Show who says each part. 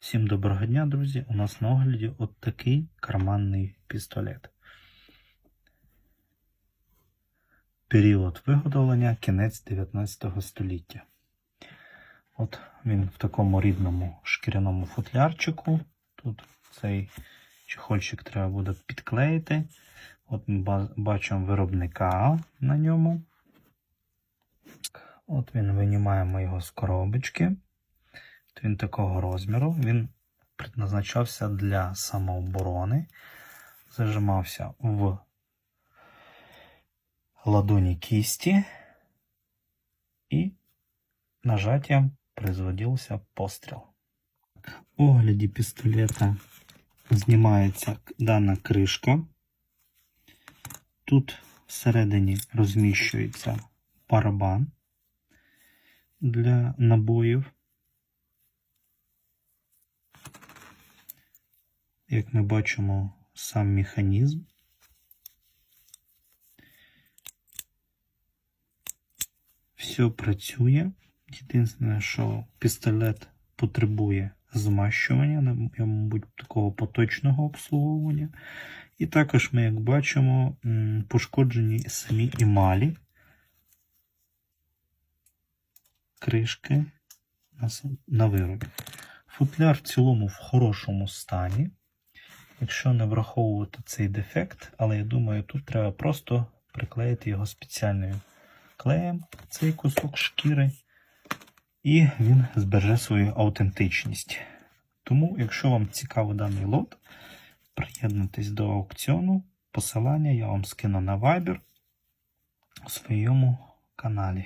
Speaker 1: Всім доброго дня, друзі! У нас на огляді от такий карманний пістолет. Період виготовлення кінець 19 століття. От він в такому рідному шкіряному футлярчику. Тут цей чехольчик треба буде підклеїти. От ми бачимо виробника на ньому. От він винімаємо його з коробочки. От Він такого розміру. Він предназначався для самооборони. Зажимався в ладоні кисті і нажаттям производився постріл. В огляді пістолета знімається дана кришка. Тут всередині розміщується барабан для набоїв. Як ми бачимо, сам механізм. Все працює. Єдине, що пістолет потребує змащування, мабуть, такого поточного обслуговування. І також ми, як бачимо, пошкоджені самі емалі, кришки на виробі. Футляр в цілому в хорошому стані. Якщо не враховувати цей дефект, але я думаю, тут треба просто приклеїти його спеціальною клеєм, цей кусок шкіри, і він збереже свою аутентичність. Тому, якщо вам цікавий даний лот, приєднуйтесь до аукціону. Посилання я вам скину на Viber у своєму каналі.